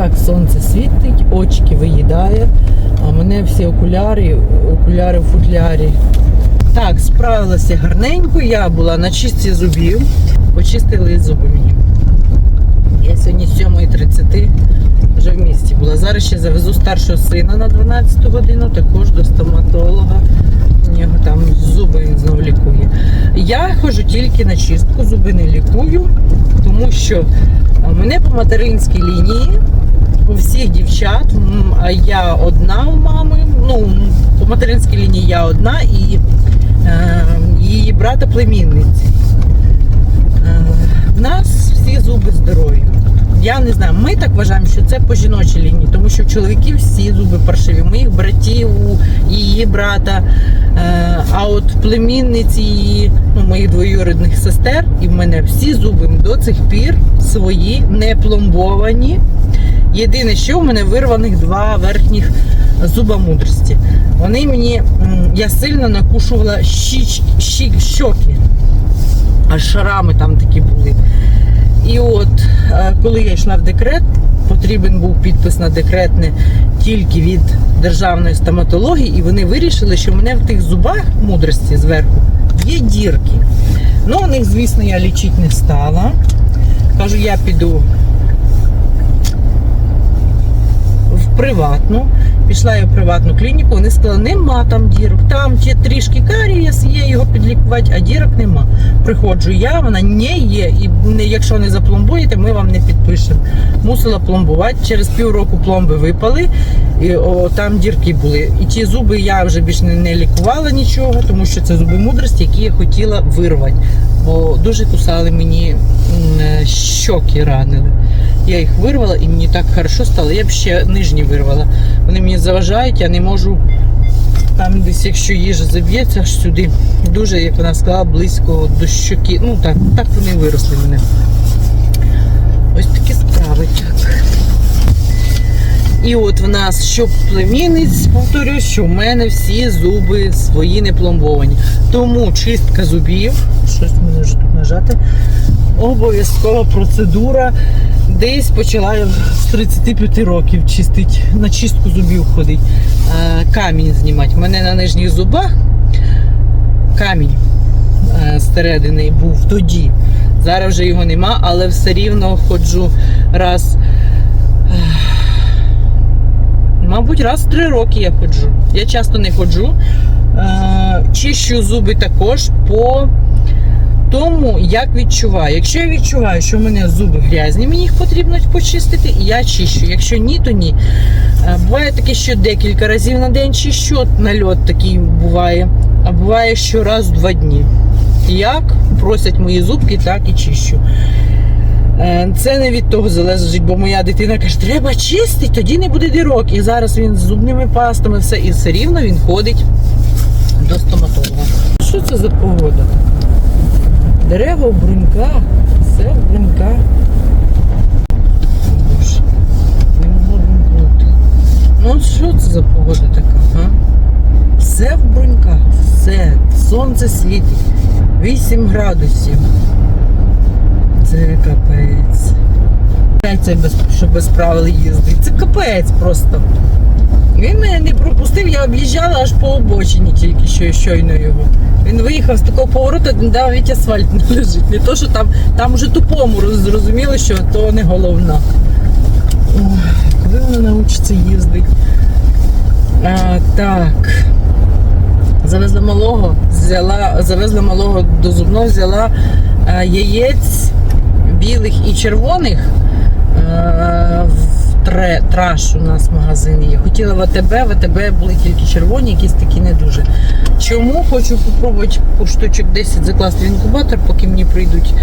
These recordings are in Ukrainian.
так сонце світить, очки виїдає, а мене всі окуляри, окуляри в футлярі. Так, справилася гарненько. Я була на чисті зубів, почистили зуби мені. Я сьогодні з 7.30 вже в місті була. Зараз ще завезу старшого сина на 12 годину, також до стоматолога. У нього там зуби він знову лікує. Я ходжу тільки на чистку, зуби не лікую, тому що мене по материнській лінії у всіх дівчат, а я одна у мами. Ну, по материнській лінії я одна і е, її брата племінниці. Е, В нас всі зуби здорові. Я не знаю, ми так вважаємо, що це по жіночій лінії, тому що в чоловіків всі зуби паршиві. Моїх братів, її брата, е, а от племінниці її, ну, моїх двоюрідних сестер, і в мене всі зуби до цих пір свої, не пломбовані. Єдине, що в мене вирваних два верхніх зуба мудрості. Вони мені, я сильно накушувала щіч, щі, щоки аж шарами там такі були. І от е, коли я йшла в декрет, потрібен був підпис на декретне тільки від державної стоматології, і вони вирішили, що в мене в тих зубах мудрості зверху є дірки. Ну, у них, звісно, я лічити не стала. Кажу, я піду приватну. Пішла я в приватну клініку, вони сказали, нема там дірок. Там ті трішки карієс є, його підлікувати, а дірок нема. Приходжу я, вона не є. І якщо не запломбуєте, ми вам не підпишемо. Мусила пломбувати. Через півроку пломби випали, і о, там дірки були. І ті зуби я вже більше не, не лікувала нічого, тому що це зуби мудрості, які я хотіла вирвати. Бо дуже кусали мені е, щоки ранили. Я їх вирвала і мені так хорошо стало. Я б ще нижні вирвала. Вони мені заважають, я не можу. Там десь, якщо їжа заб'ється аж сюди, дуже, як вона сказала, близько до щоки. Ну так, так вони виросли мене. Ось такі справи так. І от в нас, що племінниць, повторюю, що в мене всі зуби свої не пломбовані. Тому чистка зубів, щось мені вже тут нажати, обов'язкова процедура. Десь почала з 35 років чистити, на чистку зубів ходить, камінь знімати. У мене на нижніх зубах камінь е, зсередини був тоді. Зараз вже його нема, але все рівно ходжу раз. Мабуть, раз в три роки я ходжу. Я часто не ходжу. Е, Чищу зуби також по тому, як відчуваю. Якщо я відчуваю, що в мене зуби грязні, мені їх потрібно почистити, і я чищу. Якщо ні, то ні. Е, Буває таке, що декілька разів на день чищу, от нальот такий буває, а буває, що раз в два дні. Як просять мої зубки, так і чищу. Е, Це не від того залежить, бо моя дитина каже, треба чистити, тоді не буде дірок. І зараз він з зубними пастами, все, і все рівно він ходить до стоматолога. Що це за погода? Дерева в бруньках, все в бруньках. Боже, не можу вимкнути. Ну що це за погода така, а? Все в бруньках, все, сонце світить, 8 градусів. Це капець. Це без, що без правил їздить. Це капець просто. Він мене не пропустив, я об'їжджала аж по обочині тільки що щойно його. Він виїхав з такого повороту, навіть асфальт не лежить. Не то, що там, там вже тупому роз- зрозуміло, що то не головна. Ой, коли вона навчиться їздити? А, так. Завезла малого, взяла, завезла малого до зубного, взяла яєць білих і червоних. В тре, траш у нас в магазині є. Хотіла в АТБ, в АТБ були тільки червоні, якісь такі не дуже. Чому хочу спробувати по штучок 10 закласти в інкубатор, поки мені прийдуть,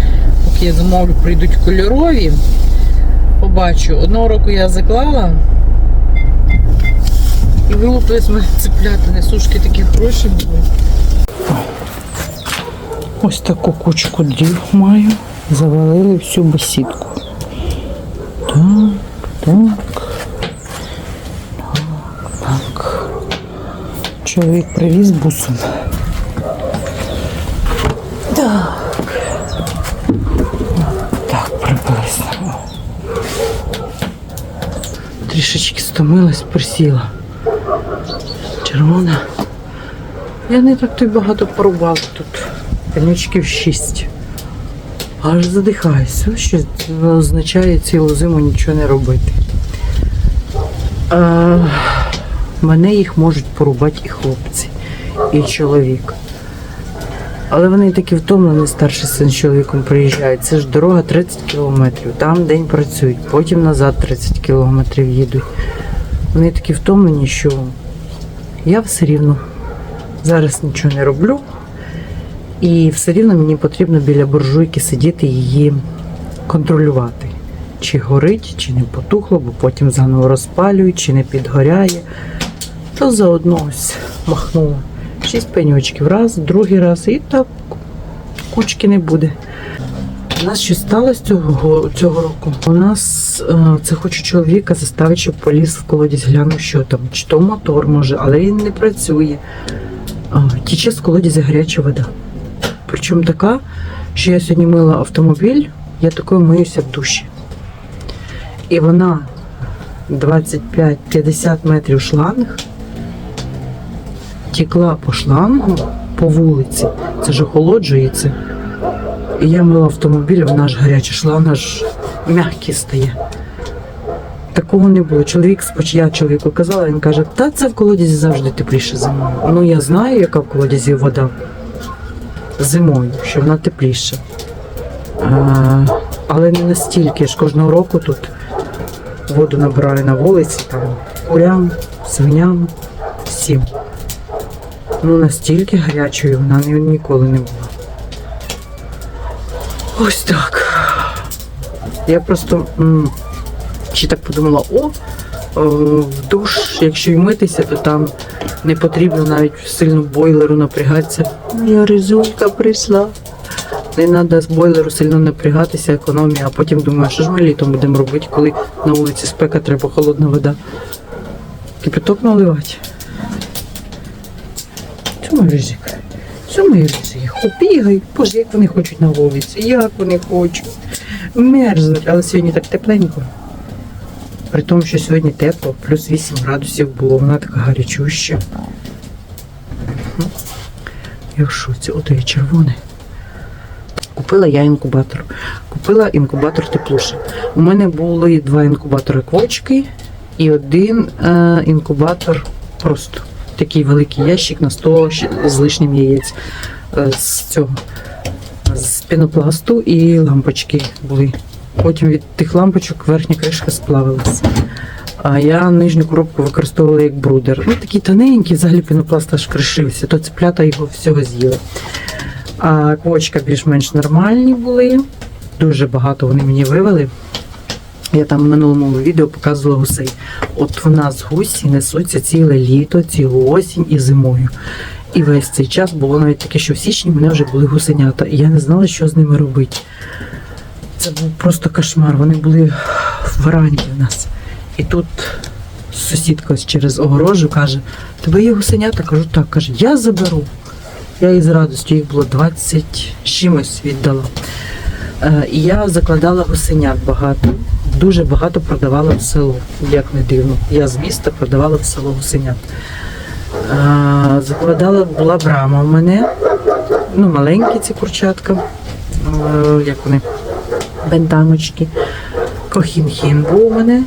поки я замовлю, прийдуть кольорові. Побачу. Одного року я заклала. І вилупились мене цепляти. Несушки такі хороші були. Ось таку кучку дрів маю. Завалили всю бесідку. Так, так. Так. Чоловік привіз бусом. Так. Так, приблизно. трішечки стомилась, присіла. Червона. Я не так то й багато порубала тут. Пенючків шість. Аж задихаюся. Що це означає цілу зиму нічого не робити. А, мене їх можуть порубати і хлопці, і чоловік. Але вони такі втомлені, старший син з чоловіком приїжджають. Це ж дорога 30 кілометрів. Там день працюють, потім назад 30 кілометрів їдуть. Вони такі втомлені, що я все рівно зараз нічого не роблю. І все рівно мені потрібно біля буржуйки сидіти її контролювати. Чи горить, чи не потухло, бо потім заново розпалюють, чи не підгоряє. То заодно махнула. Шість пеньочків. Раз, другий раз, і так кучки не буде. У нас щось сталося цього, цього року. У нас е, це хоче чоловіка заставити, щоб поліз в колодязь, глянув, що там. Чи то мотор може, але він не працює. Тіче з колодязя гаряча вода. Причому така, що я сьогодні мила автомобіль, я такою миюся в душі. І вона 25-50 метрів шланг текла по шлангу по вулиці. Це ж охолоджується. І я мила автомобіль, вона ж гаряча, шланг аж м'який стає. Такого не було. Чоловік я чоловіку казала, він каже, та це в колодязі завжди тепліше зимою. Ну я знаю, яка в колодязі вода зимою, що вона тепліша. Але не настільки. Ж кожного року тут воду набираю на вулиці, там курям, свиням, всім. Ну настільки гарячою вона ніколи не була. Ось так. Я просто ще так подумала, о, о, в душ, якщо й митися, то там не потрібно навіть сильно бойлеру напрягатися. Моя ризулька прийшла. Не треба з бойлеру сильно напрягатися, економія, а потім думаю, що ж ми літом будемо робити, коли на вулиці спека треба холодна вода. Кипяток наливати. Чому рижик? Чому рижик? Побігай, боже, як вони хочуть на вулиці, як вони хочуть. Мерзнуть, але сьогодні так тепленько. При тому, що сьогодні тепло, плюс 8 градусів було, вона така гарячуща. Мгм. Я в шоці, ото є червоне. Купила я інкубатор. Купила інкубатор теплуша. У мене були два інкубатори квочки і один е, інкубатор просто. Такий великий ящик на 100 з лишнім яєць е, з цього з пінопласту і лампочки були. Потім від тих лампочок верхня кришка сплавилась. А я нижню коробку використовувала як брудер. Ну такий тоненький, взагалі пінопласт аж кришився, то цеплята його всього з'їли. А квочка більш-менш нормальні були. Дуже багато вони мені вивели. Я там в минулому відео показувала гусей. От в нас гусі несуться ціле літо, цілу осінь і зимою. І весь цей час було навіть таке, що в січні в мене вже були гусенята, і я не знала, що з ними робити. Це був просто кошмар. Вони були в веранді в нас. І тут сусідка через огорожу каже: тебе є гусенята? Кажу, так, каже, я заберу. Я їй з радістю, їх було 20 чимось віддала. Е, І я закладала гусенят багато. Дуже багато продавала в село, як не дивно. Я з міста продавала в село гусенят. Е, Закладала, була брама в мене. Ну, маленькі ці курчатка. Е, Як вони? Бентамочки. Кохін-хін був у мене.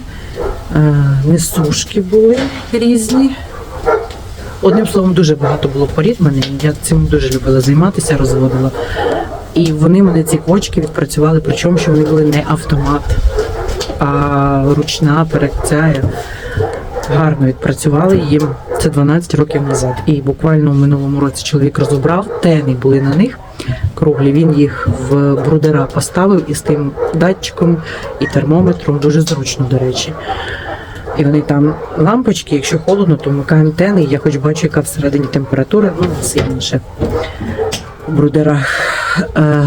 Е, Несушки були різні. Одним словом, дуже багато було порід мене. Я цим дуже любила займатися, розводила. І вони мене ці кочки відпрацювали, причому що вони були не автомат, а ручна перекцяя. Гарно відпрацювали їм це 12 років назад. І буквально в минулому році чоловік розібрав, тени були на них круглі. Він їх в брудера поставив із тим датчиком і термометром, дуже зручно, до речі. І вони там лампочки, якщо холодно, то вмикаємо тени, я хоч бачу, яка всередині температура, ну не сильніше в брудерах. Е,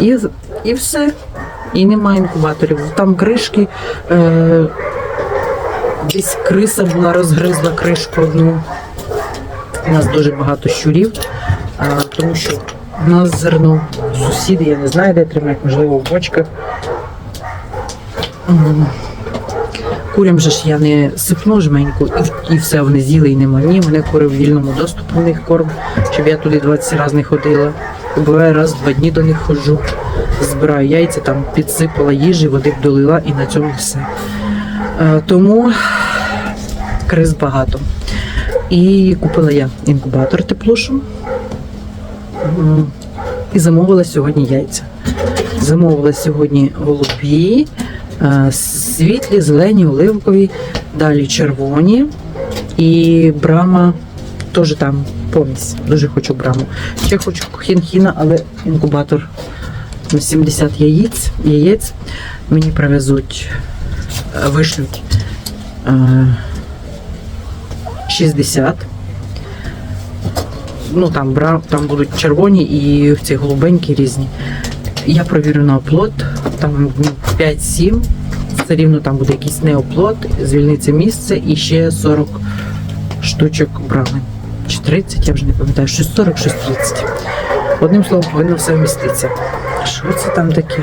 і, і все. І немає інкубаторів. Там кришки. Е, десь криса була, розгризла кришку одну. У нас дуже багато щурів, а, тому що в нас зерно сусіди, я не знаю, де тримають, можливо, в бочках. Курям же ж я не сипну жменьку і, і все вони з'їли і нема. Ні, мене кури в вільному доступі в них корм, щоб я туди 20 разів не ходила. Буває раз в два дні до них ходжу, збираю яйця, там підсипала їжі, води долила і на цьому все. Е, тому криз багато. І купила я інкубатор теплушу. І замовила сьогодні яйця. Замовила сьогодні голубі, е, світлі, зелені, оливкові, далі червоні. І брама теж там помість. Дуже хочу браму. Ще хочу хінхіна, але інкубатор на 70 яєць, яєць мені привезуть, вишлють е, 60. Ну там там будуть червоні і ці голубенькі різні. Я провірю на оплот, там ну, 5-7. Все рівно там буде якийсь неоплот, звільниться місце і ще 40 штучок брали. Чи 30, я вже не пам'ятаю, щось 40, щось 30. Одним словом, повинно все вміститися. Що це там таке?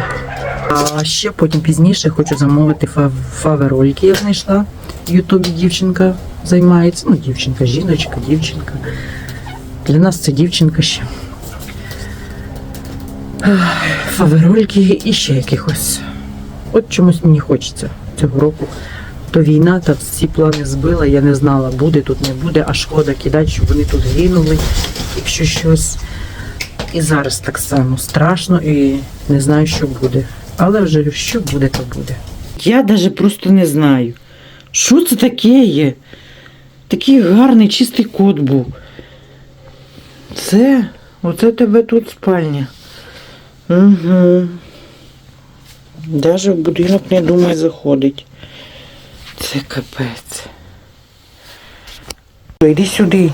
А ще потім пізніше хочу замовити фаверольки, я знайшла. В Ютубі дівчинка займається. Ну, дівчинка, жіночка, дівчинка. Для нас це дівчинка ще. Фаверольки і ще якихось. От чомусь мені хочеться цього року. То війна, та всі плани збила, я не знала, буде тут, не буде, а шкода кидати, щоб вони тут гинули, якщо щось. І зараз так само страшно і не знаю, що буде. Але вже що буде, то буде. Я навіть просто не знаю. Що це таке є? Такий гарний чистий кот був. Це? Оце тебе тут спальня. Угу. Даже в будинок не думай заходить. Це капець. Йди сюди.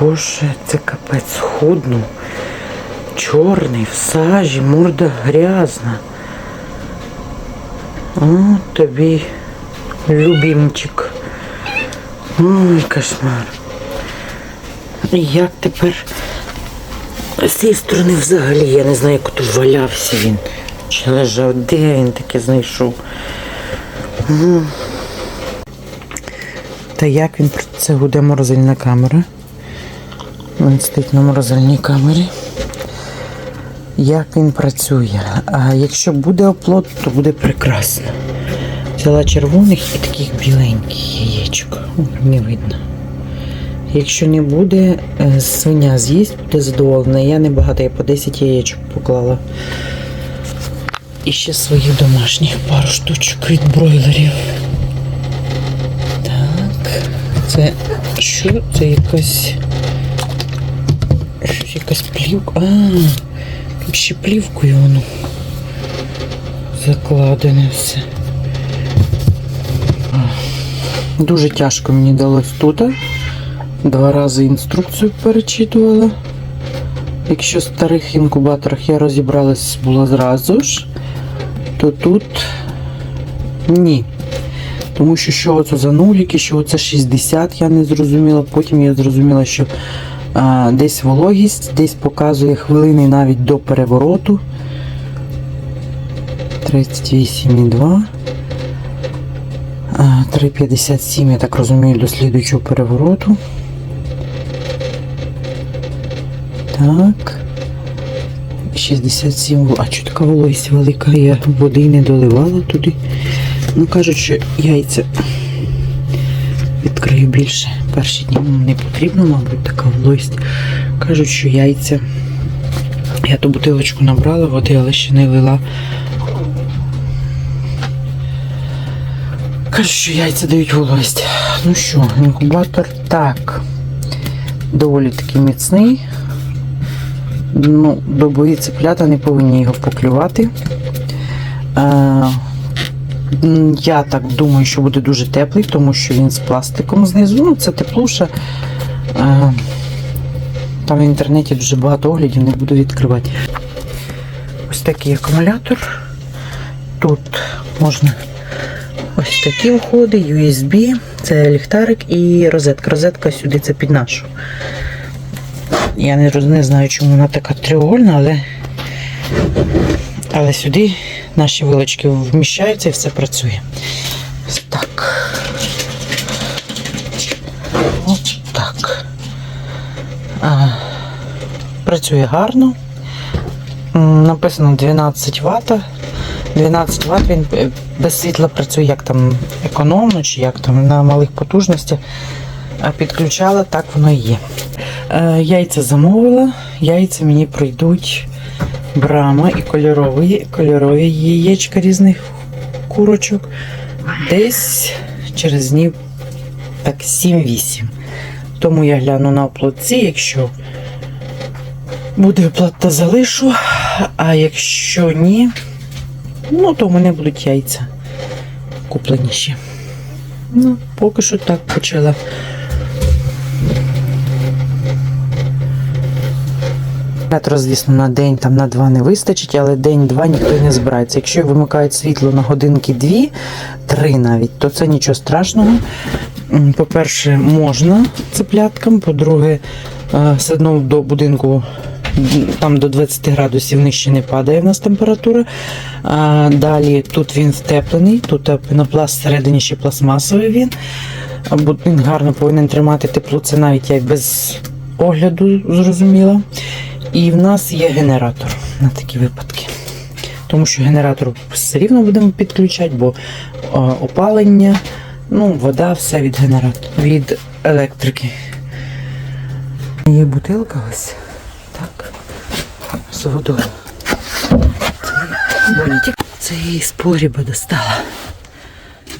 Боже, це капець худно. Чорний, в сажі, морда грязна. О, тобі любимчик. Ой, кошмар. Як тепер з цієї сторони взагалі я не знаю, як тут валявся він. Чи лежав, де він таке знайшов. Та як він про це буде морозильна камера? Він стоїть на морозильній камері. Як він працює? А якщо буде оплот, то буде прекрасно. Взяла червоних і таких біленьких яєчок. Не видно. Якщо не буде, е, свиня з'їсть, буде задоволена. Я не багато, я по 10 яєчок поклала. І ще своїх домашніх пару штучок від бройлерів. Так. Це що? Це якась. Щось якась плівка. А, ще плівкою воно закладене все. Дуже тяжко мені далось тут. Два рази інструкцію перечитувала. Якщо в старих інкубаторах я розібралась було зразу ж, то тут ні. Тому що що це за нуліки, що це 60, я не зрозуміла. Потім я зрозуміла, що десь вологість, десь показує хвилини навіть до перевороту. 38,2. А, 3,57, я так розумію, до слідуючого перевороту. Так. 67. вол- А чого така вологість велика? Я води не доливала туди. Ну, кажуть, що яйця відкрию більше. Перші дні ну, не потрібно, мабуть, така вологість. Кажуть, що яйця. Я ту бутилочку набрала води, але ще не лила. Кажуть, що яйця дають вологість. Ну що, інкубатор так. Доволі таки міцний. Ну, добові цеплята не повинні його поклювати. Я так думаю, що буде дуже теплий, тому що він з пластиком знизу. Ну, це теплуша. Е, там в інтернеті дуже багато оглядів, не буду відкривати. Ось такий акумулятор. Тут можна ось такі входи, USB, це ліхтарик і розетка. Розетка сюди це під нашу. Я не, не знаю, чому вона така треугольна, але, але сюди наші вилочки вміщаються і все працює. Так. Ось так. А, працює гарно. Написано 12 Вт. 12 Вт він е, без світла працює як там економно, чи як там на малих потужностях. А підключала, так воно і є. Е, яйця замовила, яйця мені пройдуть брама і кольорові, кольорові яєчка різних курочок. Десь через днів так 7-8. Тому я гляну на оплатці, якщо буде оплата, залишу, а якщо ні, ну то в мене будуть яйця куплені ще. Ну, поки що так почала. Метро, звісно, на день там на два не вистачить, але день-два ніхто не збирається. Якщо вимикають світло на годинки дві, три навіть, то це нічого страшного. По-перше, можна цепляткам, по-друге, е, все одно до будинку там до 20 градусів нижче не падає в нас температура. А далі тут він втеплений, тут пенопласт всередині ще пластмасовий він. Бо гарно повинен тримати тепло, це навіть я без огляду зрозуміла. І в нас є генератор на такі випадки. Тому що генератор все рівно будемо підключати, бо опалення, ну, вода, все від генератора, від електрики. Є бутилка ось. Так. З водою. Це, її з погріба достала.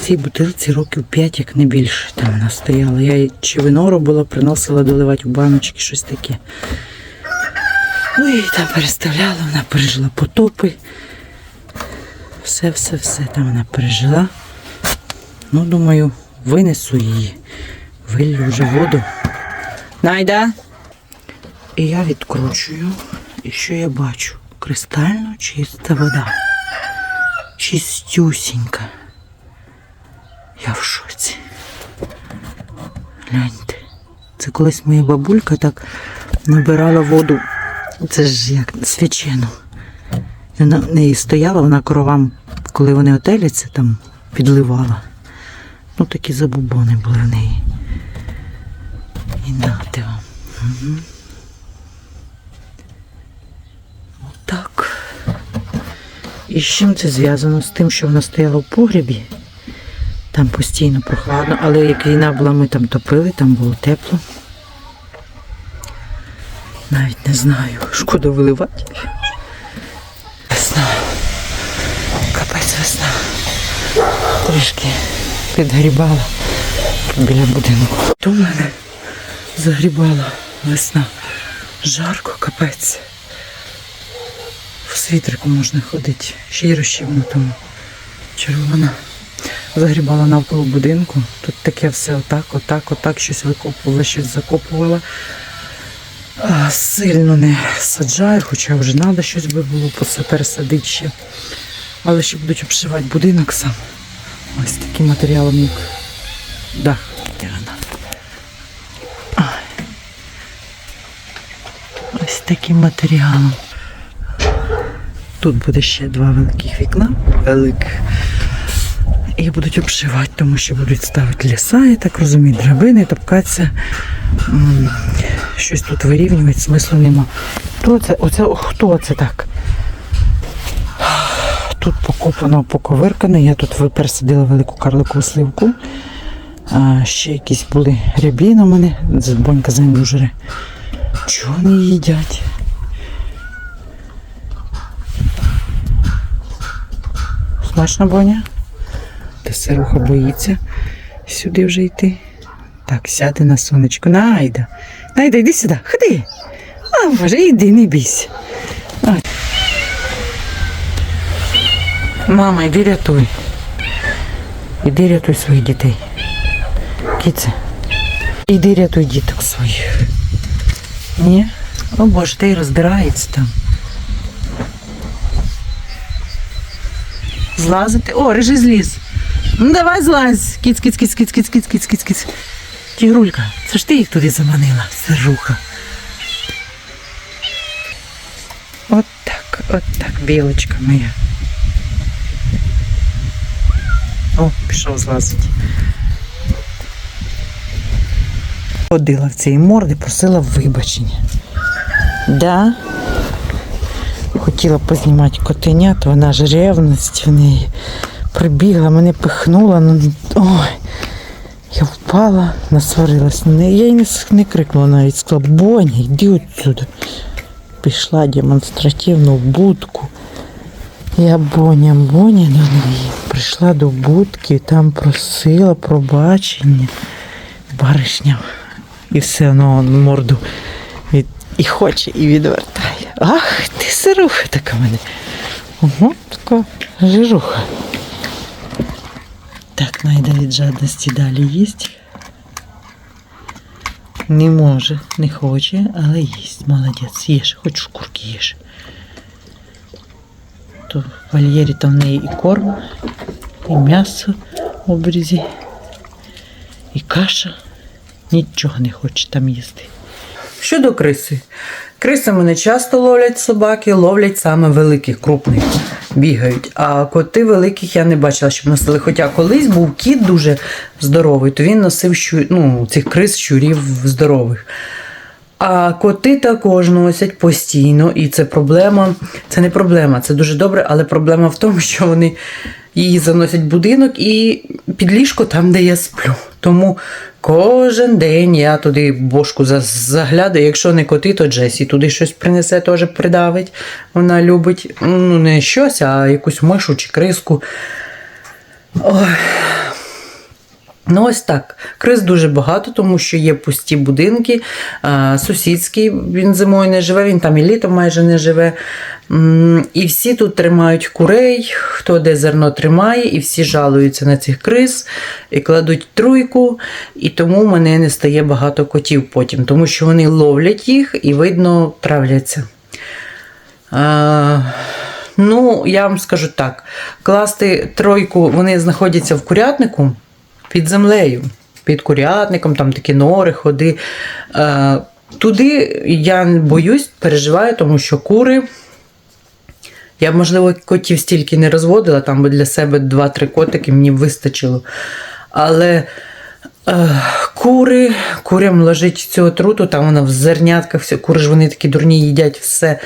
Цій бутилці років 5, як не більше. Там вона стояла. Я чи вино робила, приносила доливати в баночки, щось таке. Ну і там переставляла, вона пережила потопи. Все, все, все там вона пережила. Ну, думаю, винесу її. Виллю вже воду. Найда. І я відкручую. І що я бачу? Кристально чиста вода. Чистюсінька. Я в шоці. Гляньте. Це колись моя бабулька так набирала воду. Це ж як свячену. І Вона в неї стояла, вона коровам, коли вони отеляться, там підливала. Ну такі забубони були в неї. І нате вам. Угу. Отак. І з чим це зв'язано? З тим, що вона стояла в погребі. Там постійно прохладно, але як війна була, ми там топили, там було тепло. Навіть не знаю, шкода виливати. Весна. Капець весна. Трішки підгрібала біля будинку. То в мене загрібала весна. Жарко, капець. В світрику можна ходити. Ще й розчівно тому. Червона. Загрібала навколо будинку. Тут таке все отак, отак, отак, щось викопувала, щось закопувала. Сильно не саджаю, хоча вже треба щось би було пересадити ще. Але ще будуть обшивати будинок сам. Ось таким матеріалом, як дах. Ось таким матеріалом. Тут буде ще два великих вікна. Великих. І будуть обшивати, тому що будуть ставити ліса, я так розумію, драбини, топкатися. Щось тут вирівнювати, смислу нема. Хто це? Оце хто це так? Тут покопано, поковиркано. Я тут пересадила велику карликову сливку. А, ще якісь були ряблі у мене, бонька землю жре. Чого вони їдять? Смачно, Боня? Та сироха боїться сюди вже йти. Так, сяде на сонечко. Найда. Найда, йди сюди, ходи. А, боже, йди, не бійся. Ай. Мама, йди рятуй. Іди рятуй своїх дітей. Кіце. Іди рятуй діток своїх. Ні? О Боже, й роздирається там. Злазити. О, режи зліз. Ну давай злазь. Кіць, кіць, кіць, кіць, кіць, кіць, кіць, кіць, кіць. Тігрулька, це ж ти їх туди заманила, сируха. От так, от так, білочка моя. О, пішов злазити. Ходила в цієї морди, просила вибачення. Да. Хотіла познімати котенят, вона ж ревність в неї. Прибігла, мене пихнула. Ну, ой, я впала, насварилась на. Я їй не, не крикнула навіть, сказала, Боня, йди отсюди. Пішла демонстративно в будку. Я Боня, Боня до неї. Прийшла до будки, там просила пробачення. Баришня. І все одно морду від... і хоче, і відвертає. Ах, ти сируха така мене. Ого, така жируха. Так, найде від жадності далі їсть. Не може, не хоче, але їсть. Молодець, їж, хоч шкурки їж. То в вольєрі там в неї і корм, і м'ясо в обрізі, і каша. Нічого не хоче там їсти. Щодо криси. Криси мене часто ловлять собаки, ловлять саме великих, крупних, бігають. А коти великих я не бачила, щоб носили. Хоча колись був кіт дуже здоровий, то він носив щу... ну, цих крис щурів здорових. А коти також носять постійно, і це проблема. Це не проблема, це дуже добре, але проблема в тому, що вони її заносять в будинок і під ліжко там, де я сплю. Тому кожен день я туди бошку заглядаю. Якщо не коти, то Джесі туди щось принесе, теж придавить. Вона любить ну, не щось, а якусь мишу чи криску. Ой. Ну, ось так. Криз дуже багато, тому що є пусті будинки. Сусідський він зимою не живе, він там і літом майже не живе. І всі тут тримають курей, хто де зерно тримає, і всі жалуються на цих криз і кладуть труйку. І тому в мене не стає багато котів потім, тому що вони ловлять їх і, видно, травляться. Ну, я вам скажу так: класти тройку, вони знаходяться в курятнику під землею, під курятником, там такі нори, ходи. Е, туди я боюсь, переживаю, тому що кури. Я б, можливо, котів стільки не розводила, там би для себе 2-3 котики мені вистачило. Але е, кури, курям лежить цю отруту, там вона в зернятках, все, кури ж вони такі дурні їдять все.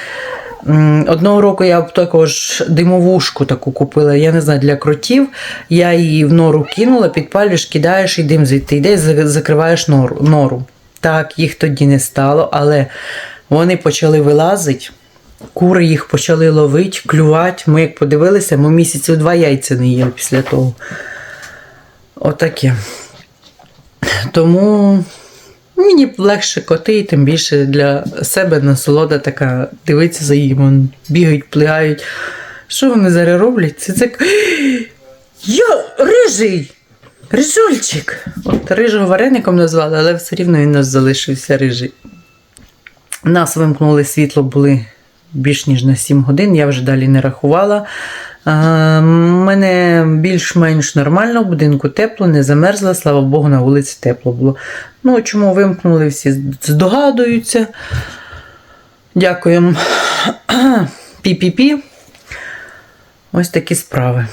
Одного року я також димовушку таку купила, я не знаю, для кротів. Я її в нору кинула, підпалюєш, кидаєш і дим звідти йде, закриваєш нору. нору. Так, їх тоді не стало, але вони почали вилазити. Кури їх почали ловити, клювати. Ми як подивилися, ми місяців два яйця не їли після того. Отаке. Тому мені легше коти, тим більше для себе насолода така. Дивитися за їм, вон, бігають, плигають. Що вони зараз роблять? Це це. Йо, рижий! Рижульчик! От рижого вареником назвали, але все рівно він нас залишився рижий. Нас вимкнули світло, були більш ніж на 7 годин, я вже далі не рахувала. А, мене більш-менш нормально, в будинку тепло, не замерзла, слава Богу, на вулиці тепло було. Ну, чому вимкнули, всі здогадуються. Дякуємо. Пі-пі-пі. Ось такі справи.